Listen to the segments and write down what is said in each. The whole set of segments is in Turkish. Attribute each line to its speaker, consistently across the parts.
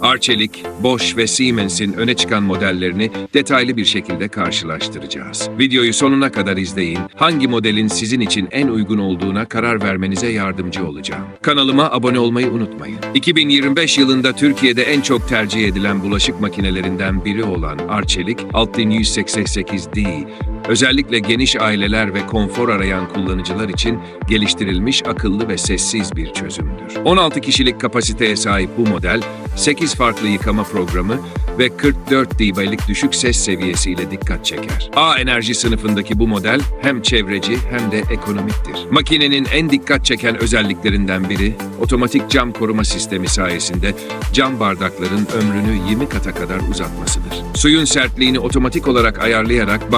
Speaker 1: Arçelik, Bosch ve Siemens'in öne çıkan modellerini detaylı bir şekilde karşılaştıracağız. Videoyu sonuna kadar izleyin. Hangi modelin sizin için en uygun olduğuna karar vermenize yardımcı olacağım. Kanalıma abone olmayı unutmayın. 2025 yılında Türkiye'de en çok tercih edilen bulaşık makinelerinden biri olan Arçelik 6188D Özellikle geniş aileler ve konfor arayan kullanıcılar için geliştirilmiş akıllı ve sessiz bir çözümdür. 16 kişilik kapasiteye sahip bu model, 8 farklı yıkama programı ve 44 dB'lik düşük ses seviyesiyle dikkat çeker. A enerji sınıfındaki bu model hem çevreci hem de ekonomiktir. Makinenin en dikkat çeken özelliklerinden biri, otomatik cam koruma sistemi sayesinde cam bardakların ömrünü 20 kata kadar uzatmasıdır. Suyun sertliğini otomatik olarak ayarlayarak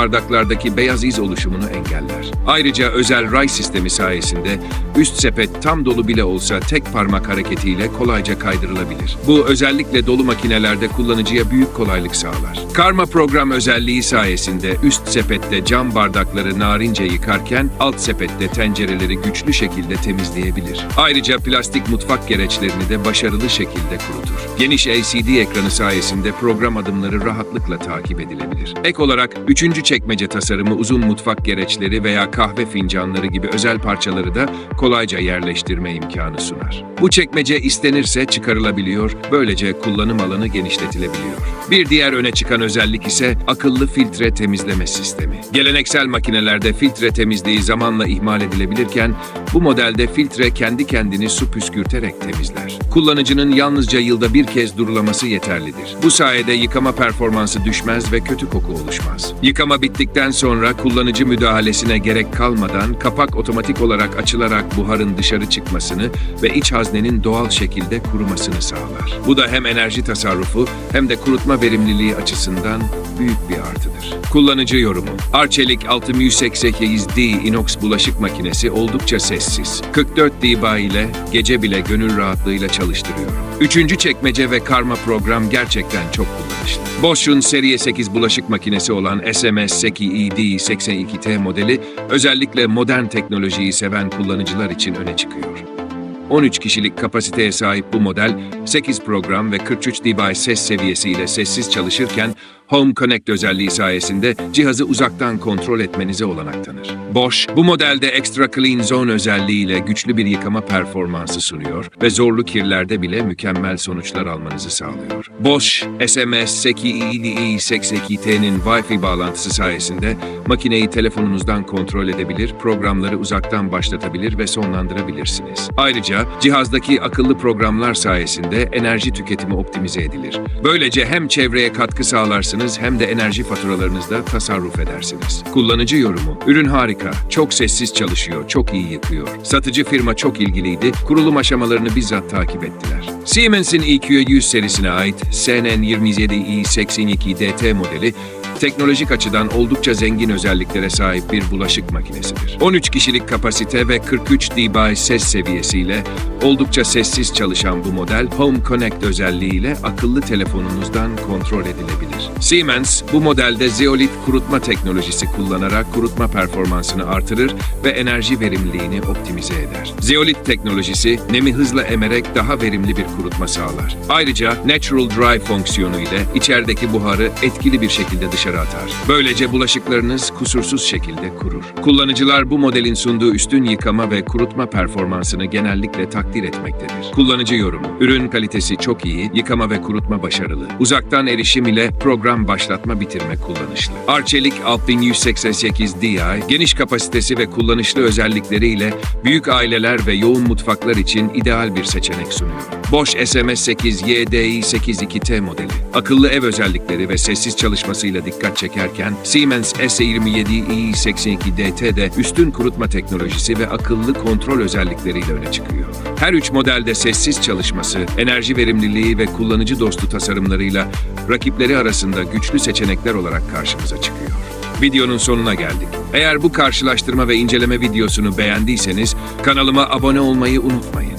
Speaker 1: bardaklardaki beyaz iz oluşumunu engeller. Ayrıca özel ray sistemi sayesinde üst sepet tam dolu bile olsa tek parmak hareketiyle kolayca kaydırılabilir. Bu özellikle dolu makinelerde kullanıcıya büyük kolaylık sağlar. Karma program özelliği sayesinde üst sepette cam bardakları narince yıkarken alt sepette tencereleri güçlü şekilde temizleyebilir. Ayrıca plastik mutfak gereçlerini de başarılı şekilde kurutur. Geniş LCD ekranı sayesinde program adımları rahatlıkla takip edilebilir. Ek olarak üçüncü çekmece tasarımı uzun mutfak gereçleri veya kahve fincanları gibi özel parçaları da kolayca yerleştirme imkanı sunar. Bu çekmece istenirse çıkarılabiliyor, böylece kullanım alanı genişletilebiliyor. Bir diğer öne çıkan özellik ise akıllı filtre temizleme sistemi. Geleneksel makinelerde filtre temizliği zamanla ihmal edilebilirken bu modelde filtre kendi kendini su püskürterek temizler. Kullanıcının yalnızca yılda bir kez durulaması yeterlidir. Bu sayede yıkama performansı düşmez ve kötü koku oluşmaz. Yıkama bittikten sonra kullanıcı müdahalesine gerek kalmadan kapak otomatik olarak açılarak buharın dışarı çıkmasını ve iç haznenin doğal şekilde kurumasını sağlar. Bu da hem enerji tasarrufu hem de kurutma verimliliği açısından büyük bir artıdır. Kullanıcı yorumu. Arçelik 6188D inox bulaşık makinesi oldukça sessiz. 44 dB ile gece bile gönül rahatlığıyla çalıştırıyorum. Üçüncü çekmece ve karma program gerçekten çok kullanışlı. Bosch'un Serie 8 bulaşık makinesi olan SMS Seki ED 82T modeli özellikle modern teknolojiyi seven kullanıcılar için öne çıkıyor. 13 kişilik kapasiteye sahip bu model 8 program ve 43 dB ses seviyesiyle sessiz çalışırken Home Connect özelliği sayesinde cihazı uzaktan kontrol etmenize olanak tanır. Bosch, bu modelde Extra Clean Zone özelliğiyle güçlü bir yıkama performansı sunuyor ve zorlu kirlerde bile mükemmel sonuçlar almanızı sağlıyor. Bosch, SMS Seki EDE 82T'nin Wi-Fi bağlantısı sayesinde makineyi telefonunuzdan kontrol edebilir, programları uzaktan başlatabilir ve sonlandırabilirsiniz. Ayrıca cihazdaki akıllı programlar sayesinde enerji tüketimi optimize edilir. Böylece hem çevreye katkı sağlarsınız hem de enerji faturalarınızda tasarruf edersiniz. Kullanıcı yorumu. Ürün harika, çok sessiz çalışıyor, çok iyi yıkıyor. Satıcı firma çok ilgiliydi, kurulum aşamalarını bizzat takip ettiler. Siemens'in EQ100 serisine ait SN27i82DT modeli teknolojik açıdan oldukça zengin özelliklere sahip bir bulaşık makinesidir. 13 kişilik kapasite ve 43 dB ses seviyesiyle oldukça sessiz çalışan bu model Home Connect özelliğiyle akıllı telefonunuzdan kontrol edilebilir. Siemens bu modelde zeolit kurutma teknolojisi kullanarak kurutma performansını artırır ve enerji verimliliğini optimize eder. Zeolit teknolojisi nemi hızla emerek daha verimli bir kurutma sağlar. Ayrıca Natural Dry fonksiyonu ile içerideki buharı etkili bir şekilde dışarı atar. Böylece bulaşıklarınız kusursuz şekilde kurur. Kullanıcılar bu modelin sunduğu üstün yıkama ve kurutma performansını genellikle takdir etmektedir. Kullanıcı yorumu. Ürün kalitesi çok iyi, yıkama ve kurutma başarılı. Uzaktan erişim ile program başlatma bitirme kullanışlı. Arçelik 6188 Di, geniş kapasitesi ve kullanışlı özellikleriyle büyük aileler ve yoğun mutfaklar için ideal bir seçenek sunuyor. Bosch SMS8 YDI 82T modeli. Akıllı ev özellikleri ve sessiz çalışmasıyla dikkat çekerken Siemens S27i 82DT de üstün kurutma teknolojisi ve akıllı kontrol özellikleriyle öne çıkıyor. Her üç modelde sessiz çalışması, enerji verimliliği ve kullanıcı dostu tasarımlarıyla rakipleri arasında güçlü seçenekler olarak karşımıza çıkıyor. Videonun sonuna geldik. Eğer bu karşılaştırma ve inceleme videosunu beğendiyseniz kanalıma abone olmayı unutmayın.